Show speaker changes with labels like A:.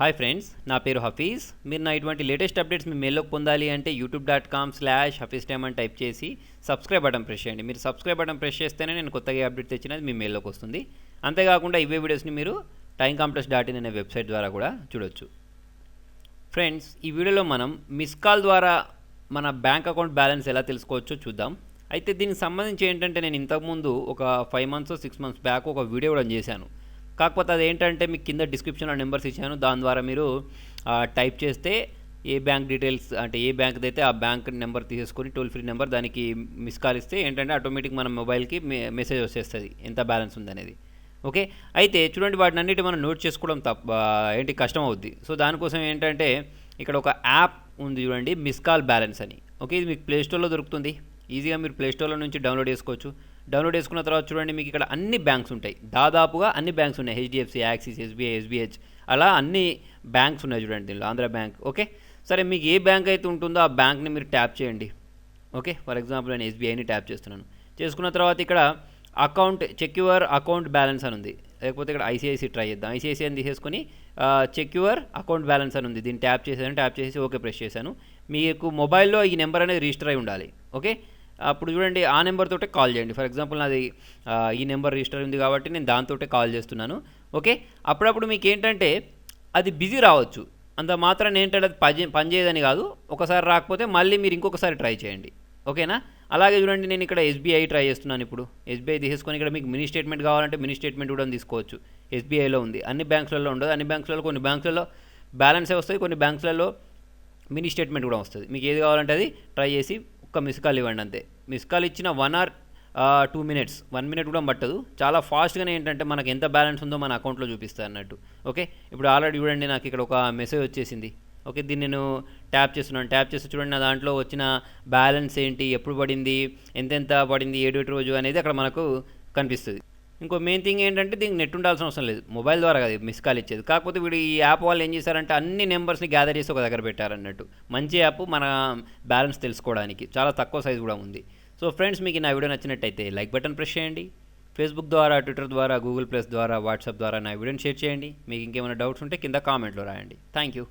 A: Hi friends నా పేరు హఫీజ్. మీరు నా ఇటువంటి లేటెస్ట్ అప్డేట్స్ మీ మెయిల్లోకి పొందాలి అంటే YouTube dot com slash Hafeez time అని టైప్ చేసి సబ్స్క్రైబ్ బటన్ ప్రెస్ చేయండి. మీరు సబ్స్క్రైబ్ బటన్ ప్రెస్ చేస్తేనే నేను కొత్తగా అప్డేట్ తెచ్చినది మీ మెయిల్లోకి వస్తుంది. అంతేకాకుండా ఇవే వీడియోస్ని మీరు టైం కాంప్లెక్స్ డాట్ ఇన్ అనే వెబ్సైట్ ద్వారా కూడా చూడొచ్చు. ఫ్రెండ్స్ ఈ వీడియోలో మనం మిస్ కాల్ ద్వారా మన బ్యాంక్ అకౌంట్ బ్యాలెన్స్ ఎలా తెలుసుకోవచ్చో చూద్దాం. అయితే దీనికి సంబంధించి ఏంటంటే నేను ఇంతకుముందు ఒక five months six months back ఒక వీడియో కూడా చేశాను. కాకపోతే అది ఏంటంటే మీకు కింద డిస్క్రిప్షన్లో నెంబర్స్ ఇచ్చాను. దాని ద్వారా మీరు టైప్ చేస్తే ఏ బ్యాంక్ డీటెయిల్స్ అంటే ఏ బ్యాంక్ అయితే ఆ బ్యాంక్ నెంబర్ తీసేసుకొని టోల్ ఫ్రీ నెంబర్ దానికి మిస్ కాల్ ఇస్తే ఏంటంటే ఆటోమేటిక్ మన మొబైల్కి మెసేజ్ వచ్చేస్తుంది. ఎంత బ్యాలెన్స్ ఉందనేది. ఓకే అయితే చూడండి వాటిని అన్నిటి మనం నోట్ చేసుకోవడం తప్ప ఏంటి కష్టం అవుద్ది. సో దానికోసం ఏంటంటే ఇక్కడ ఒక యాప్ ఉంది చూడండి మిస్ కాల్ బ్యాలెన్స్ అని. ఓకే ఇది మీకు ప్లే స్టోర్లో దొరుకుతుంది. ఈజీగా మీరు ప్లేస్టోర్లో నుంచి డౌన్లోడ్ చేసుకోవచ్చు. డౌన్లోడ్ చేసుకున్న తర్వాత చూడండి మీకు ఇక్కడ అన్ని బ్యాంక్స్ ఉంటాయి. దాదాపుగా అన్ని బ్యాంక్స్ ఉన్నాయి. హెచ్డిఎఫ్సి యాక్సిస్ ఎస్బీఐ ఎస్బీహెచ్ అలా అన్ని బ్యాంక్స్ ఉన్నాయి చూడండి దీనిలో ఆంధ్ర బ్యాంక్. ఓకే? సరే మీకు ఏ బ్యాంక్ అయితే ఉంటుందో ఆ బ్యాంక్ని మీరు ట్యాప్ చేయండి. ఓకే? ఫర్ ఎగ్జాంపుల్ నేను ఎస్బీఐని ట్యాప్ చేస్తున్నాను. చేసుకున్న తర్వాత ఇక్కడ account check your account balance అని ఉంది. లేకపోతే ఇక్కడ ఐసిఐసి ట్రై చేద్దాం. ఐసిఐసి అని తీసేసుకొని చెక్ యువర్ అకౌంట్ బ్యాలెన్స్ అని ఉంది. దీన్ని ట్యాప్ చేసాను ట్యాప్ చేసి ఓకే ప్రెస్ చేశాను. మీకు మొబైల్లో ఈ నెంబర్ అనేది రిజిస్టర్ అయి ఉండాలి. ఓకే? అప్పుడు చూడండి ఆ నెంబర్ తోటే కాల్ చేయండి. ఫర్ ఎగ్జాంపుల్ నాది ఈ నెంబర్ రిజిస్టర్ ఉంది కాబట్టి నేను దాంతోటే కాల్ చేస్తున్నాను. ఓకే? అప్పుడప్పుడు మీకు ఏంటంటే అది బిజీ రావచ్చు. అంత మాత్రం ఏంటంటే అది పని పనిచేయదని కాదు. ఒకసారి రాకపోతే మళ్ళీ మీరు ఇంకొకసారి ట్రై చేయండి. ఓకేనా? అలాగే చూడండి నేను ఇక్కడ ఎస్బీఐ ట్రై చేస్తున్నాను ఇప్పుడు. ఎస్బీఐ తీసుకొని ఇక్కడ మీకు మినీ స్టేట్మెంట్ కావాలంటే మినీ స్టేట్మెంట్ కూడా తీసుకోవచ్చు. ఎస్బీఐలో ఉంది. అన్ని బ్యాంక్స్లలో ఉండదు. అన్ని బ్యాంక్స్లలో కొన్ని బ్యాంక్స్లలో బ్యాలెన్సే వస్తాయి. కొన్ని బ్యాంక్స్లలో మినీ స్టేట్మెంట్ కూడా వస్తుంది. మీకు ఏది కావాలంటే అది ట్రై చేసి ఒక్క మిస్ కాల్ ఇవ్వండి అంతే. మిస్ కాల్ ఇచ్చిన one or two minutes. One minute కూడా పట్టదు. చాలా ఫాస్ట్గానే ఏంటంటే మనకు ఎంత బ్యాలెన్స్ ఉందో మన అకౌంట్లో చూపిస్తుంది అన్నట్టు. ఓకే? ఇప్పుడు ఆల్రెడీ చూడండి నాకు ఇక్కడ ఒక మెసేజ్ వచ్చేసింది. ఓకే? దీన్ని నేను ట్యాప్ చేస్తున్నాను. ట్యాప్ చేసి చూడండి నా దాంట్లో వచ్చిన బ్యాలెన్స్ ఏంటి ఎప్పుడు పడింది ఎంతెంత పడింది ఏడు రోజు అనేది అక్కడ మనకు కనిపిస్తుంది. ఇంకో మెయిన్ థింగ్ ఏంటంటే దీనికి నెట్ ఉండాల్సిన అవసరం లేదు. మొబైల్ ద్వారా కాదు మిస్ కాల్ ఇచ్చేది. కాకపోతే వీడు ఈ యాప్ వాళ్ళు ఏం చేశారంటే అన్ని నెంబర్స్ని గ్యాదర్ చేసి ఒక దగ్గర పెట్టారన్నట్టు. మంచి యాప్ మన బ్యాలెన్స్ తెలుసుకోవడానికి. చాలా తక్కువ సైజ్ కూడా ఉంది. సో ఫ్రెండ్స్ మీకు నా వీడియో నచ్చినట్టయితే లైక్ బటన్ ప్రెస్ చేయండి. ఫేస్బుక్ ద్వారా ట్విట్టర్ ద్వారా గూగుల్ ప్లస్ ద్వారా వాట్సాప్ ద్వారా నా వీడియోని షేర్ చేయండి. మీకు ఇంకేమైనా డౌట్స్ ఉంటే కింద కామెంట్లో రాయండి. Thank you